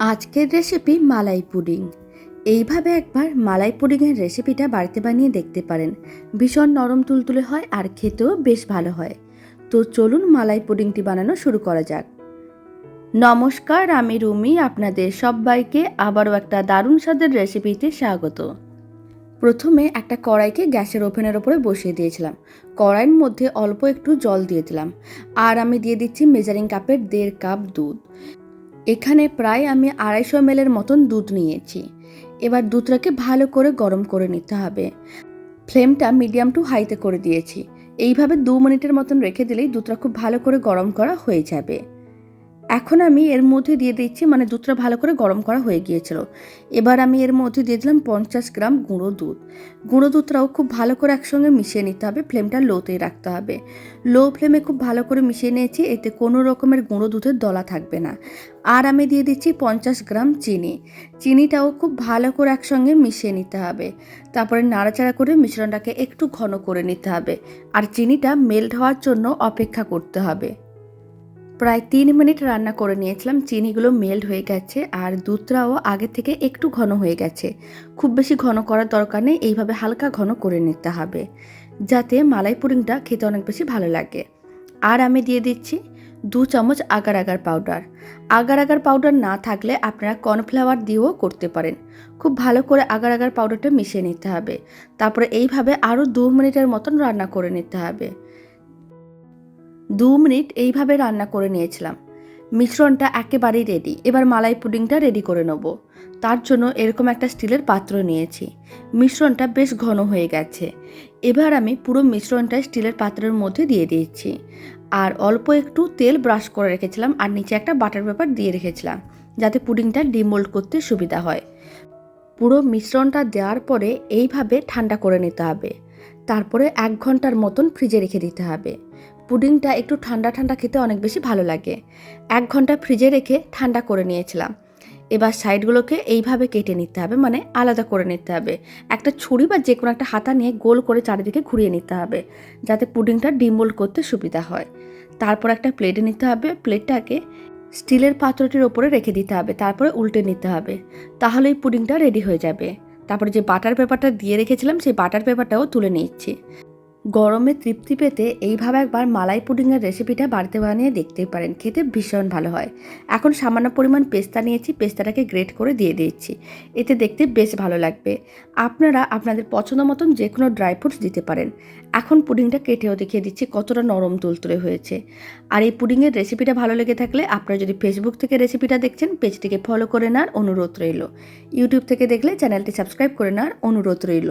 আজকের রেসিপি মালাই পুডিং। এইভাবে একবার মালাই পুডিংয়ের রেসিপিটা বাড়িতে বানিয়ে দেখতে পারেন। ভীষণ নরম তুলতুলে হয় আর খেতেও বেশ ভালো হয়। তো চলুন মালাই পুডিংটি বানানো শুরু করা যাক। নমস্কার, আমি রুমি, আপনাদের সবাইকে আবারও একটা দারুণ স্বাদের রেসিপিতে স্বাগত। প্রথমে একটা কড়াইকে গ্যাসের ওভেনের ওপরে বসিয়ে দিয়েছিলাম। কড়াইয়ের মধ্যে অল্প একটু জল দিয়ে দিলাম। আর আমি দিয়ে দিচ্ছি মেজারিং কাপের দেড় কাপ দুধ। এখানে প্রায় আমি আড়াইশো এমএলের মতন দুধ নিয়েছি। এবার দুধটাকে ভালো করে গরম করে নিতে হবে। ফ্লেমটা মিডিয়াম টু হাইতে করে দিয়েছি। এইভাবে দু মিনিটের মতন রেখে দিলেই দুধটা খুব ভালো করে গরম করা হয়ে যাবে। এখন আমি এর মধ্যে দিয়ে দিচ্ছি মানে দুধটা ভালো করে গরম করা হয়ে গিয়েছিল। এবার আমি এর মধ্যে দিয়ে দিলাম পঞ্চাশ গ্রাম গুঁড়ো দুধ। গুঁড়ো দুধটাও খুব ভালো করে একসঙ্গে মিশিয়ে নিতে হবে, ফ্লেমটা লোতেই রাখতে হবে। লো ফ্লেমে খুব ভালো করে মিশিয়ে নিয়েছি, এতে কোনো রকমের গুঁড়ো দুধের দলা থাকবে না। আর আমি দিয়ে দিচ্ছি পঞ্চাশ গ্রাম চিনি। চিনিটাও খুব ভালো করে একসঙ্গে মিশিয়ে নিতে হবে। তারপরে নাড়াচাড়া করে মিশ্রণটাকে একটু ঘন করে নিতে হবে। আর চিনিটা মেল্ট হওয়ার জন্য অপেক্ষা করতে হবে। প্রায় তিন মিনিট রান্না করে নিয়েছিলাম, চিনিগুলো মেল্ট হয়ে গেছে আর দুধটাও আগে থেকে একটু ঘন হয়ে গেছে। খুব বেশি ঘন করার দরকার নেই, এইভাবে হালকা ঘন করে নিতে হবে, যাতে মালাই পুডিংটা খেতে অনেক বেশি ভালো লাগে। আর আমি দিয়ে দিচ্ছি দু চামচ agar agar powder agar agar powder না থাকলে আপনারা কর্নফ্লাওয়ার দিয়েও করতে পারেন। খুব ভালো করে আগার আগার পাউডারটা মিশিয়ে নিতে হবে। তারপরে এইভাবে আরও দু মিনিটের মতন রান্না করে নিতে হবে। দু মিনিট এইভাবে রান্না করে নিয়েছিলাম। মিশ্রণটা একেবারেই রেডি এবার মালাই পুডিংটা রেডি করে নেব। তার জন্য এরকম একটা স্টিলের পাত্র নিয়েছি। মিশ্রণটা বেশ ঘন হয়ে গেছে। এবার আমি পুরো মিশ্রণটা স্টিলের পাত্রের মধ্যে দিয়ে দিয়েছি আর অল্প একটু তেল ব্রাশ করে রেখেছিলাম আর নিচে একটা বাটার পেপার দিয়ে রেখেছিলাম, যাতে পুডিংটা ডিমোল্ড করতে সুবিধা হয়। পুরো মিশ্রণটা দেওয়ার পরে এইভাবে ঠান্ডা করে নিতে হবে। তারপরে এক ঘণ্টার মতন ফ্রিজে রেখে দিতে হবে। পুডিংটা একটু ঠান্ডা ঠান্ডা খেতে অনেক বেশি ভালো লাগে। এক ঘণ্টা ফ্রিজে রেখে ঠান্ডা করে নিয়েছিলাম। এবার সাইডগুলোকে এইভাবে কেটে নিতে হবে মানে আলাদা করে নিতে হবে। একটা ছুরি বা যে কোনো একটা হাতা নিয়ে গোল করে চারিদিকে ঘুরিয়ে নিতে হবে, যাতে পুডিংটা ডিমোল্ড করতে সুবিধা হয়। তারপর একটা প্লেটে নিতে হবে, প্লেটটাকে স্টিলের পাত্রটির ওপরে রেখে দিতে হবে, তারপরে উল্টে নিতে হবে তাহলে তাহলেই পুডিংটা রেডি হয়ে যাবে। তারপরে যে বাটার পেপারটা দিয়ে রেখেছিলাম, সেই বাটার পেপারটাও তুলে নিচ্ছি। গরমে তৃপ্তি পেতে এইভাবে একবার মালাই পুডিংয়ের রেসিপিটা বাড়িতে বানিয়ে দেখতেই পারেন। খেতে ভীষণ ভালো হয়। এখন সামান্য পরিমাণ পেস্তা নিয়েছি, পেস্তাটাকে গ্রেট করে দিয়ে দিচ্ছি। এতে দেখতে বেশ ভালো লাগবে। আপনারা আপনাদের পছন্দ মতন যে কোনো ড্রাই ফ্রুটস দিতে পারেন। এখন পুডিংটা কেটেও দেখিয়ে দিচ্ছি কতটা নরম তুলতুলে হয়েছে। আর এই পুডিংয়ের রেসিপিটা ভালো লেগে থাকলে আপনারা যদি ফেসবুক থেকে রেসিপিটা দেখছেন, পেজটিকে ফলো করে নেওয়ার অনুরোধ রইল। ইউটিউব থেকে দেখলে চ্যানেলটি সাবস্ক্রাইব করে নেওয়ার অনুরোধ রইল।